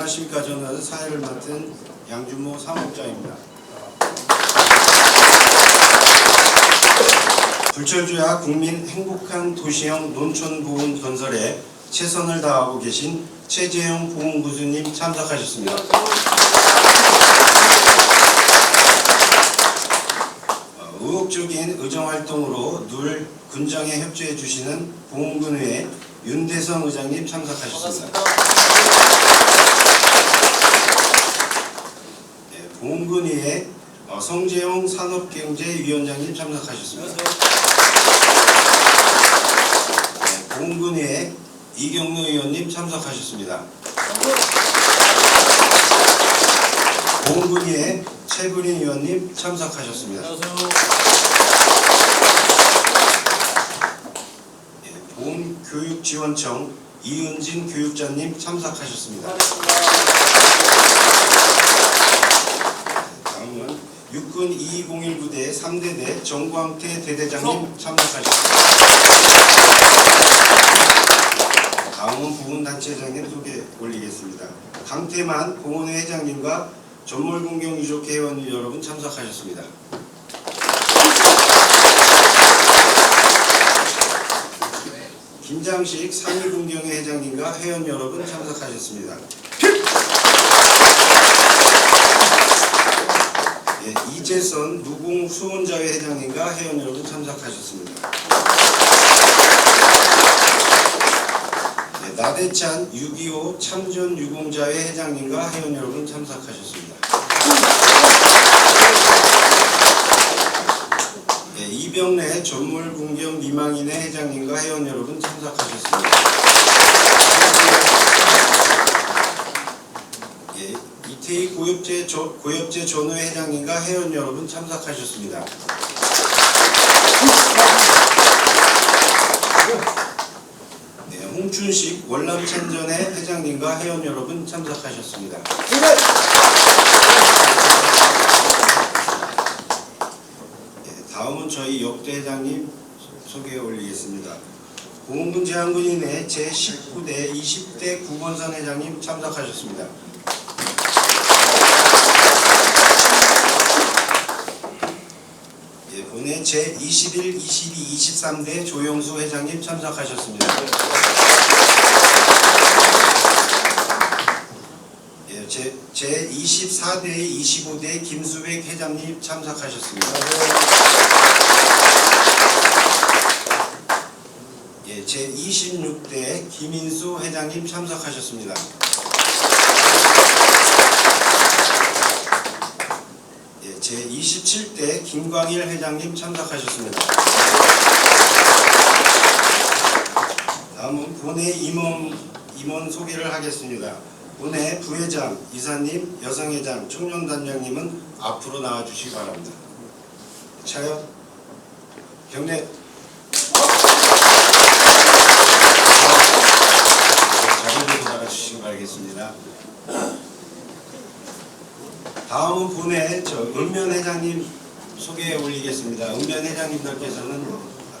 안녕하십니까. 저는 사회를 맡은 양준모 사무국장입니다. 불철주야 국민 행복한 도시형 농촌보훈 건설에 최선을 다하고 계신 최재형 보훈구수님 참석하셨습니다. 어, 의욕적인 의정활동으로 늘 군장에 협조해 주시는 보훈군의회 윤대성 의장님 참석하셨습니다. 네, 보훈 군의회 어, 성재용 산업경제위원장님 참석하셨습니다. 네, 보훈군의회 이경로 의원님 참석하셨습니다. 보훈군의회 최분희 의원님 참석하셨습니다. 네, 보훈교육지원청 이은진 교육자님 참석하셨습니다. 육군 2201 부대 3대대 정광태 대대장님 참석하셨습니다. 다음은 부문단체장님 소개 올리겠습니다. 강태만 공원회 회장님과 전몰군경유족회 회원 여러분 참석하셨습니다. 김장식 상위군경회 회장님과 회원 여러분 참석하셨습니다. 예, 이재선 무공 수원자회 회장님과 회원 여러분 참석하셨습니다. 네, 나대찬 6.25 참전 유공자회 회장님과 회원 여러분 참석하셨습니다. 네, 이병래 전물군경 미망인회 회장님과 회원 여러분 참석하셨습니다. 예, 이태희 고엽제 조, 고엽제 전우회 회장님과 회원 여러분 참석하셨습니다. 네, 홍춘식 월남찬전회 회장님과 회원 여러분 참석하셨습니다. 네, 다음은 저희 역대 회장님 소개해 올리겠습니다. 공군제한군인회 제19대 20대 구본선 회장님 참석하셨습니다. 예, 본회 제21, 22, 23대 조영수 회장님 참석하셨습니다. 예, 제, 제24대, 25대 김수백 회장님 참석하셨습니다. 예, 제26대 김인수 회장님 참석하셨습니다. 예, 제27대 김광일 회장님 참석하셨습니다. 다음은 본회 임원, 임원 소개를 하겠습니다. 본회 부회장, 이사님, 여성회장, 총련단장님은 앞으로 나와주시기 바랍니다. 차렷, 경례. 자리로 돌아가주시기 바라겠습니다. 본회 저 은면 회장님 소개해 올리겠습니다. 은면 회장님들께서는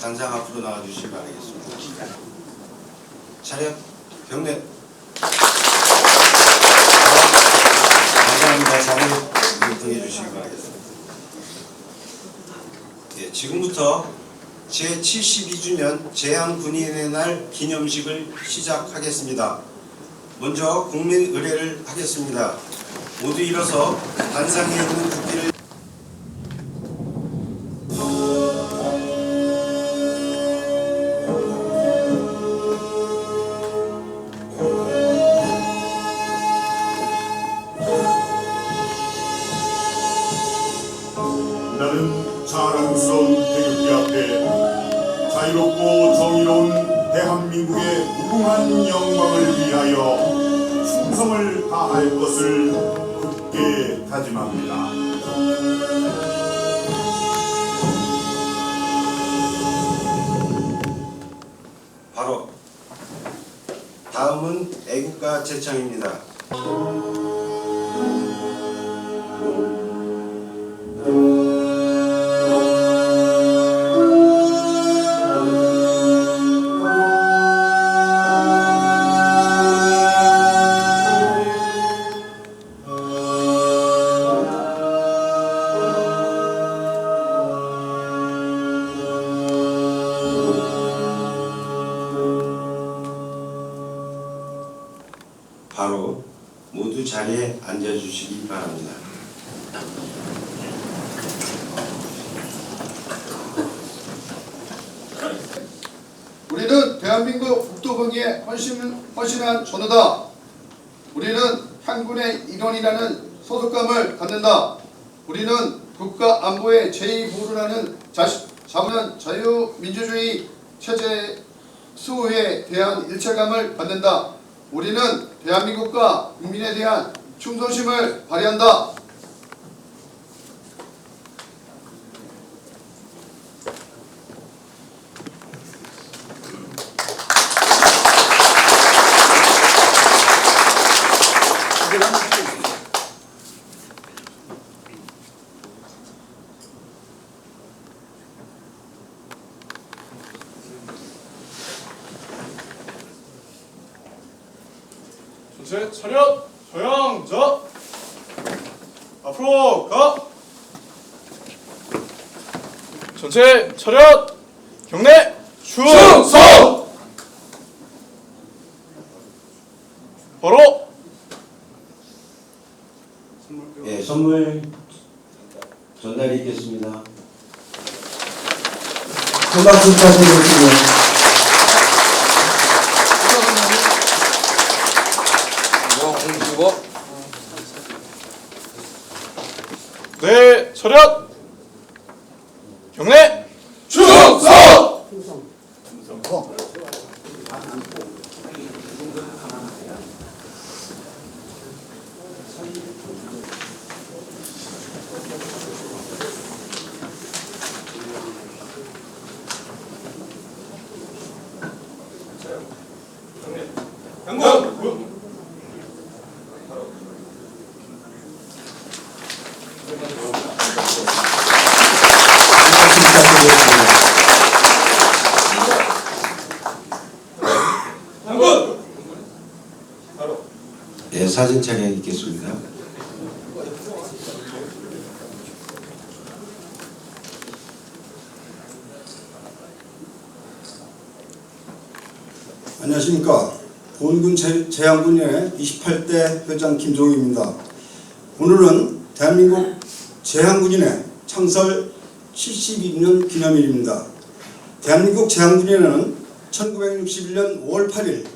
단상 앞으로 나와주시기 바라겠습니다. 차렷 경례. 감사합니다. 자리 이동해 주시기 바라겠습니다. 예, 지금부터 제72주년 제한군인의 날 기념식을 시작하겠습니다. 먼저 국민 의례를 하겠습니다. 모두 일어서 있는 국기를 다음은 애국가 제창입니다. 모두 자리에 앉아주시기 바랍니다. 우리는 대한민국 국토부기에 헌신, 헌신한 전우다. 우리는 향군의 일원이라는 소속감을 갖는다. 우리는 국가 안보의 제2보루라는 자부는 자유민주주의 체제 수호에 대한 일체감을 갖는다. 우리는 대한민국과 국민에 대한 충성심을 발휘한다. 전체 차렷 조양자 앞으로 가 전체 차렷 경례 충성 바로 예, 선물 전달이 있겠습니다. 큰 박수 부탁드리겠습니다. 네 차렷 경례 충성 양군 큰 박수 부탁드리겠습니다. 양군 예, 사진 촬영 있겠습니다. 안녕하십니까. 보훈군 제- 제양군의 28대 회장 김종입니다. 오늘은 대한민국 제양군인의 창설 72년 기념일입니다. 대한민국 제양군인회는 1961년 5월 8일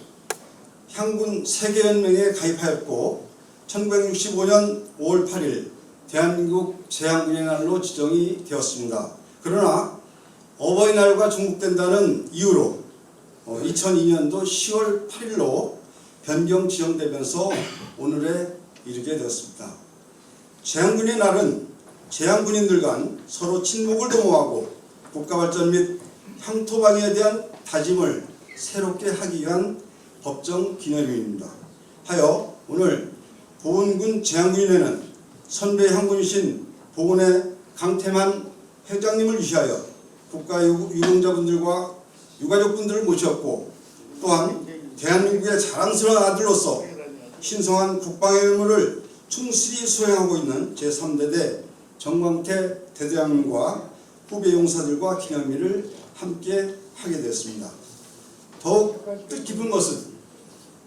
향군 세계연맹에 가입하였고 1965년 5월 8일 대한민국 제양군의 날로 지정이 되었습니다. 그러나 어버이날과 중복된다는 이유로 2002년도 10월 8일로 변경 지정되면서 오늘에 이르게 되었습니다. 재향군의 날은 재향군인들 간 서로 친목을 도모하고 국가 발전 및 향토 방위에 대한 다짐을 새롭게 하기 위한 법정 기념일입니다. 하여 오늘 보훈군 재향군인회는 선배 향군이신 보훈의 강태만 회장님을 위하여 국가 유- 유공자분들과 유가족분들을 모셨고 또한 대한민국의 자랑스러운 아들로서 신성한 국방의 의무를 충실히 수행하고 있는 제3대대 정광태 대대장님과 후배 용사들과 기념일을 함께 하게 되었습니다. 더욱 뜻깊은 것은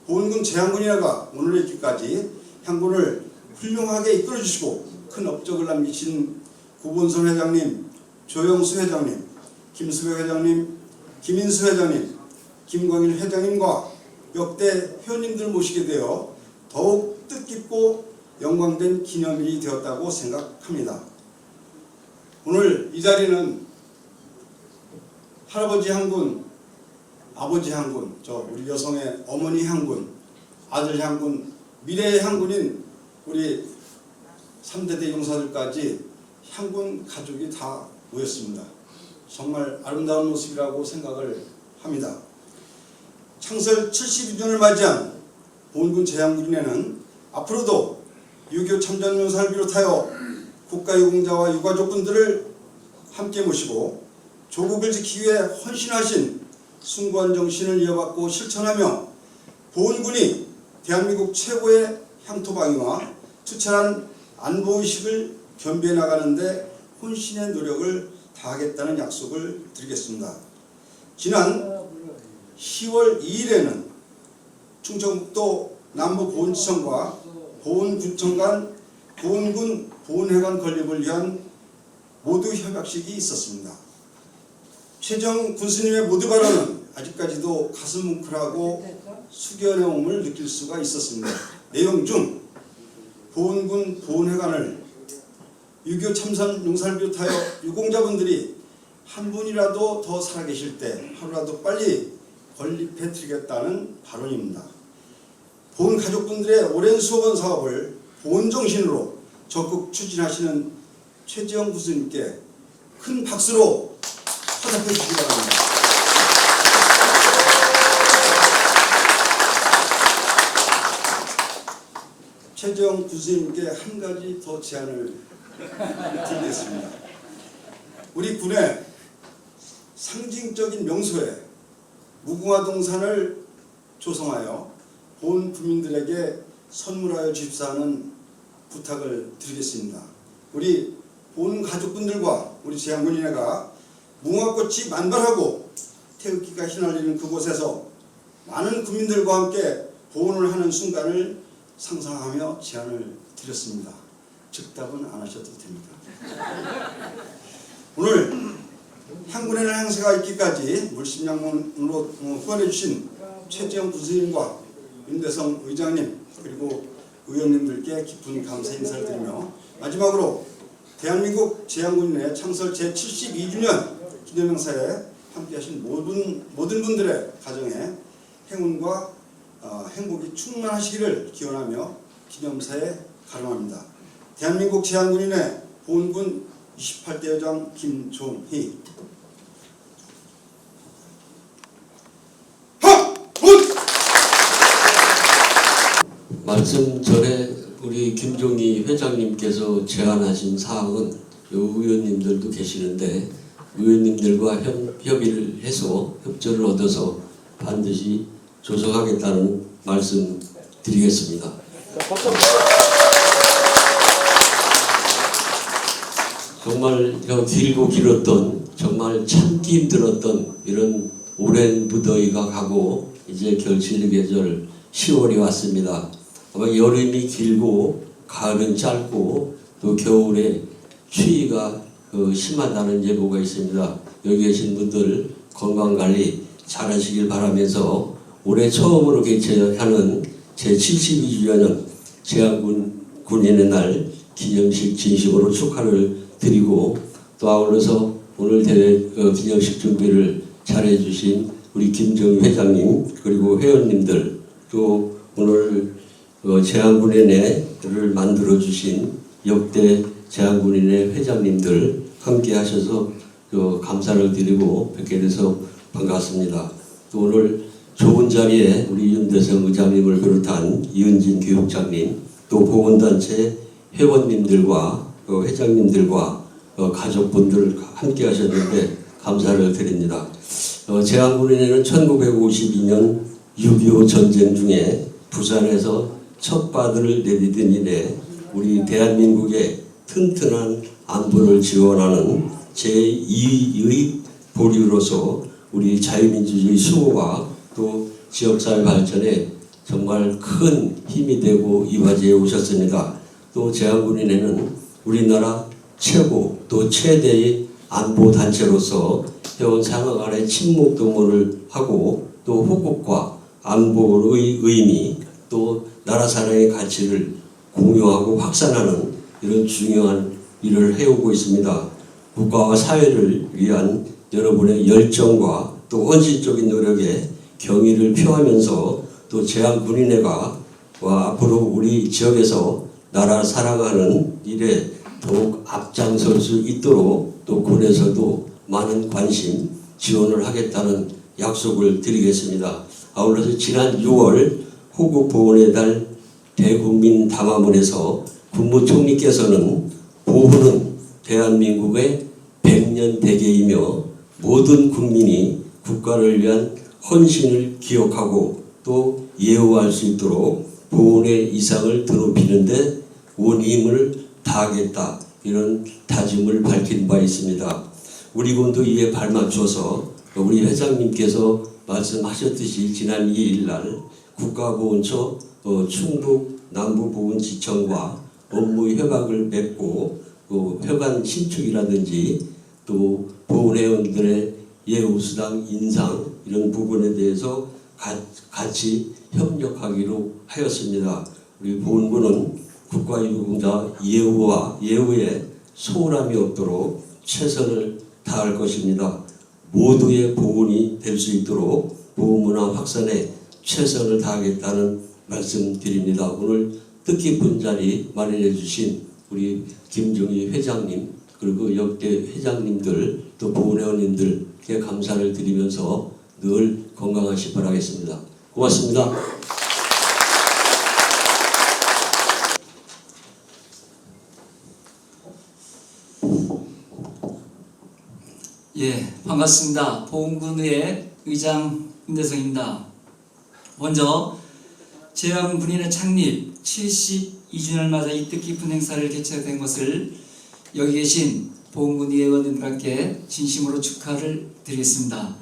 보훈군 제한군이라가 오늘에 있기까지 향군을 훌륭하게 이끌어주시고 큰 업적을 남기신 구본선 회장님, 조영수 회장님, 김수배 회장님, 김인수 회장님, 김광일 회장님과 역대 회원님들 모시게 되어 더욱 뜻깊고 영광된 기념일이 되었다고 생각합니다. 오늘 이 자리는 할아버지 향군, 아버지 향군, 저 우리 여성의 어머니 향군, 아들 향군, 미래의 향군인 우리 3대대 용사들까지 향군 가족이 다 모였습니다. 정말 아름다운 모습이라고 생각을 합니다. 창설 72주년을 맞이한 보훈군 제향군인회는 앞으로도 유교 참전용사를 비롯하여 국가유공자와 유가족분들을 함께 모시고 조국을 지키기 위해 헌신하신 숭고한 정신을 이어받고 실천하며 보훈군이 대한민국 최고의 향토방위와 투철한 안보의식을 겸비해 나가는데 혼신의 노력을 다하겠다는 약속을 드리겠습니다. 지난 10월 2일에는 충청북도 남부 보훈지청과 보훈군청 간 보훈군 보훈회관 건립을 위한 모두 협약식이 있었습니다. 최정 군수님의 모두 발언은 아직까지도 가슴 뭉클하고 숙연해옴을 느낄 수가 있었습니다. 내용 중 보훈군 보훈회관을 6.25 참전 용사를 비롯하여 유공자분들이 한 분이라도 더 살아계실 때 하루라도 빨리 건립해 드리겠다는 발언입니다. 보훈 가족분들의 오랜 수업원 사업을 보훈 정신으로 적극 추진하시는 최지영 교수님께 큰 박수로 화답해 주시기 바랍니다. 최지영 교수님께 한 가지 더 제안을 드리겠습니다. 우리 군의 상징적인 명소에 무궁화 동산을 조성하여 본 국민들에게 선물하여 주십사는 부탁을 드리겠습니다. 우리 본 가족분들과 우리 재향군인회가 무궁화꽃이 만발하고 태극기가 휘날리는 그곳에서 많은 국민들과 함께 보훈을 하는 순간을 상상하며 제안을 드렸습니다. 즉답은 안 하셔도 됩니다. 오늘 향군에는 행사가 있기까지 물심양문으로 후원해 주신 최재형 군수님과 윤대성 의장님 그리고 의원님들께 깊은 감사 인사를 드리며 마지막으로 대한민국 제향군인회 창설 제72주년 기념행사에 함께하신 모든 모든 분들의 가정에 행운과 어, 행복이 충만하시기를 기원하며 기념사에 가름합니다. 대한민국 제한군인회 보훈군 28대 여장 김종희. 말씀 전에 우리 김종희 회장님께서 제안하신 사항은 요 의원님들도 계시는데 의원님들과 협, 협의를 해서 협조를 얻어서 반드시 조성하겠다는 말씀 드리겠습니다. 정말 저 길고 길었던 정말 참기 힘들었던 이런 오랜 무더위가 가고 이제 결실의 계절 10월이 왔습니다. 아마 여름이 길고 가을은 짧고 또 겨울에 추위가 그 심하다는 예보가 있습니다. 여기 계신 분들 건강 관리 잘 하시길 바라면서 올해 처음으로 개최하는 제72주년 제한군 군인의 날 기념식 진심으로 축하를 드리고 또 아울러서 오늘 대회 어, 기념식 준비를 잘해 주신 우리 김정희 회장님 그리고 회원님들 또 오늘 어, 제한군인회를 만들어 주신 역대 제한군인회 회장님들 함께 하셔서 그 감사를 드리고 뵙게 돼서 반갑습니다. 또 오늘 좋은 자리에 우리 윤대성 의장님을 비롯한 이은진 교육장님 또 보건단체 회원님들과 그 회장님들과 어, 가족분들 함께 하셨는데 감사를 드립니다. 어, 제한군인회는 1952년 6.25 전쟁 중에 부산에서 첫 바들을 내디딘 이래 우리 대한민국의 튼튼한 안보를 지원하는 제2의 보류로서 우리 자유민주주의 수호와 또 지역사회 발전에 정말 큰 힘이 되고 이바지해 오셨습니다. 또 제한군인회는 우리나라 최고 또 최대의 안보 단체로서 해온 상황 아래 침묵 동원을 하고 또 호국과 안보의 의미 또 나라 사랑의 가치를 공유하고 확산하는 이런 중요한 일을 해오고 있습니다. 국가와 사회를 위한 여러분의 열정과 또 헌신적인 노력에 경의를 표하면서 또 제한군인회가 와 앞으로 우리 지역에서 나라 사랑하는 일에 더욱 앞장설 수 있도록 또 군에서도 많은 관심 지원을 하겠다는 약속을 드리겠습니다. 아울러서 지난 6월 호국 보훈의 달 대국민 담화문에서 국무총리께서는 보훈은 대한민국의 백년 대계이며 모든 국민이 국가를 위한 헌신을 기억하고 또 예우할 수 있도록 보훈의 이상을 드높이는데 온 힘을 다하겠다 이런 다짐을 밝힌 바 있습니다. 우리 군도 이에 발맞춰서 우리 회장님께서 말씀하셨듯이 지난 2일 날 국가보훈처 어, 충북 남부보훈지청과 업무 협약을 맺고 또 협안 신축이라든지 또 보훈회원들의 예우수당 인상 이런 부분에 대해서 가- 같이 협력하기로 하였습니다. 우리 보훈부는 국가유공자 예우와 예우에 소홀함이 없도록 최선을 다할 것입니다. 모두의 보훈이 될 수 있도록 보훈문화 확산에 최선을 다하겠다는 말씀드립니다. 오늘 뜻깊은 자리 마련해 주신 우리 김종희 회장님 그리고 역대 회장님들 또 보훈회원님들께 감사를 드리면서 늘 건강하시 바라겠습니다. 고맙습니다. 예, 반갑습니다. 보훈군의 의장 임대성입니다. 먼저 제왕군인의 창립 72주년을 맞아 이 뜻깊은 행사를 개최된 것을 여기 계신 보훈군 의원님들께 진심으로 축하를 드리겠습니다.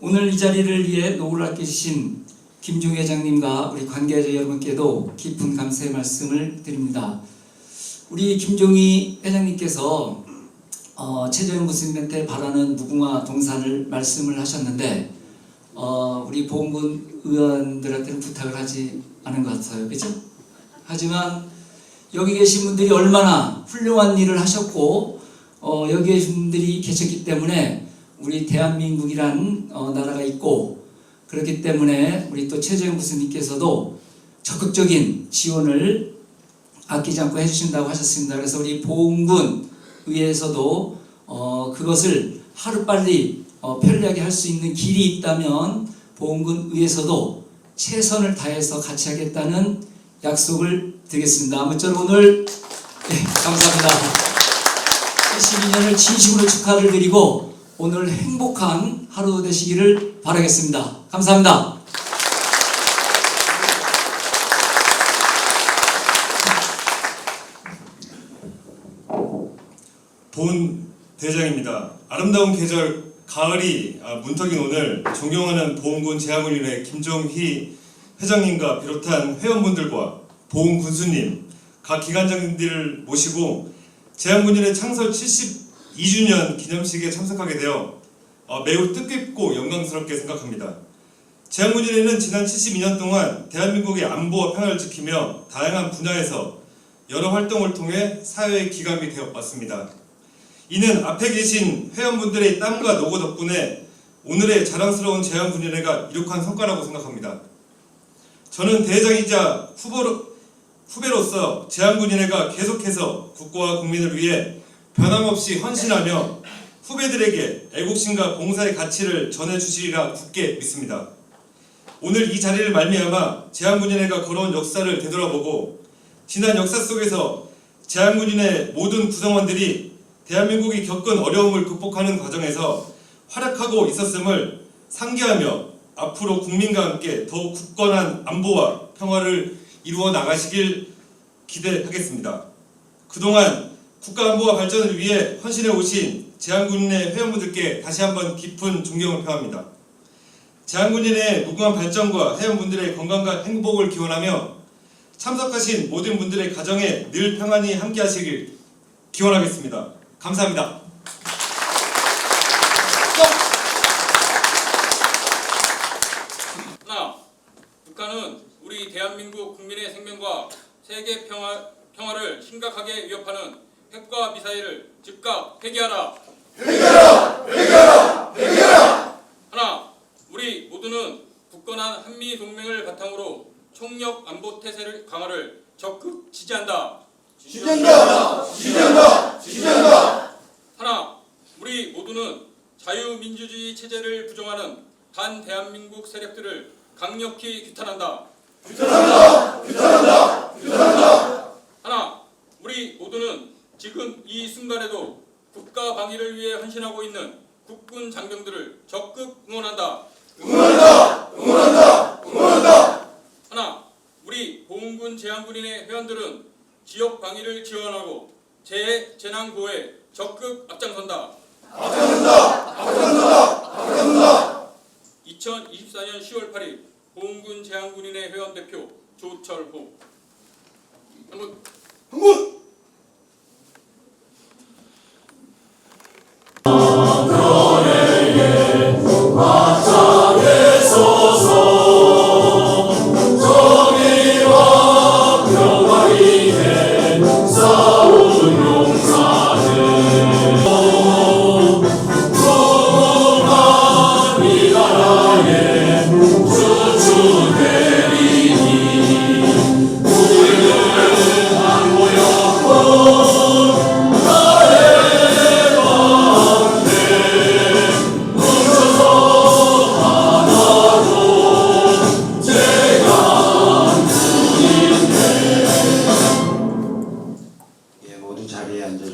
오늘 이 자리를 위해 노고를 아끼신 김종 회장님과 우리 관계자 여러분께도 깊은 감사의 말씀을 드립니다. 우리 김종희 회장님께서 어, 최재형 교수님한테 바라는 무궁화 동산을 말씀을 하셨는데 어, 우리 보훈군 의원들한테는 부탁을 하지 않은 것 같아요. 그죠? 하지만 여기 계신 분들이 얼마나 훌륭한 일을 하셨고 어, 여기 계신 분들이 계셨기 때문에 우리 대한민국이란 어, 나라가 있고 그렇기 때문에 우리 또 최재형 교수님께서도 적극적인 지원을 아끼지 않고 해주신다고 하셨습니다. 그래서 우리 보훈군 의회에서도 어, 그것을 하루 빨리 어, 편리하게 할 수 있는 길이 있다면 보훈군 의회에서도 최선을 다해서 같이 하겠다는 약속을 드리겠습니다. 아무쪼록 오늘 네, 감사합니다. 72년을 진심으로 축하를 드리고 오늘 행복한 하루 되시기를 바라겠습니다. 감사합니다. 본 대장입니다. 아름다운 계절 가을이 아, 문턱인 오늘 존경하는 보훈군 제야군인회 김종희 회장님과 비롯한 회원분들과 보훈 군수님, 각 기관장님들을 모시고 제야군인회 창설 72주년 기념식에 참석하게 되어 어, 매우 뜻깊고 영광스럽게 생각합니다. 제야군인회는 지난 72년 동안 대한민국의 안보와 평화를 지키며 다양한 분야에서 여러 활동을 통해 사회의 기감이 되어 왔습니다. 이는 앞에 계신 회원분들의 땀과 노고 덕분에 오늘의 자랑스러운 제왕군인회가 이룩한 성과라고 생각합니다. 저는 대회장이자 후보로, 후배로서 제왕군인회가 계속해서 국가와 국민을 위해 변함없이 헌신하며 후배들에게 애국심과 봉사의 가치를 전해주시리라 굳게 믿습니다. 오늘 이 자리를 말미암아 제왕군인회가 걸어온 역사를 되돌아보고 지난 역사 속에서 제왕군인회 모든 구성원들이 대한민국이 겪은 어려움을 극복하는 과정에서 활약하고 있었음을 상기하며 앞으로 국민과 함께 더욱 굳건한 안보와 평화를 이루어 나가시길 기대하겠습니다. 그동안 국가 안보와 발전을 위해 헌신해 오신 제한군인의 회원분들께 다시 한번 깊은 존경을 표합니다. 제한군인의 무궁한 발전과 회원분들의 건강과 행복을 기원하며 참석하신 모든 분들의 가정에 늘 평안히 함께하시길 기원하겠습니다. 감사합니다. 하나, 북한은 우리 대한민국 국민의 생명과 세계 평화, 평화를 심각하게 위협하는 핵과 미사일을 즉각 폐기하라. 폐기하라! 폐기하라! 폐기하라! 하나, 우리 모두는 굳건한 한미 동맹을 바탕으로 총력 안보 태세를 강화를 적극 지지한다. 지지한다. 지지한다. 지지한다. 하나, 우리 모두는 자유민주주의 체제를 부정하는 반 대한민국 세력들을 강력히 규탄한다. 규탄한다. 규탄한다. 규탄한다. 하나, 우리 모두는 지금 이 순간에도 국가 방위를 위해 헌신하고 있는 국군 장병들을 적극 응원한다. 응원한다. 응원한다. 응원한다. 하나, 우리 보훈군 제한군인의 회원들은 지역 방위를 지원하고 재해 재난 구호에 적극 앞장선다. 2024년 10월 8일 보훈군 제한군인회 회원 대표 조철호. 한번 흥분!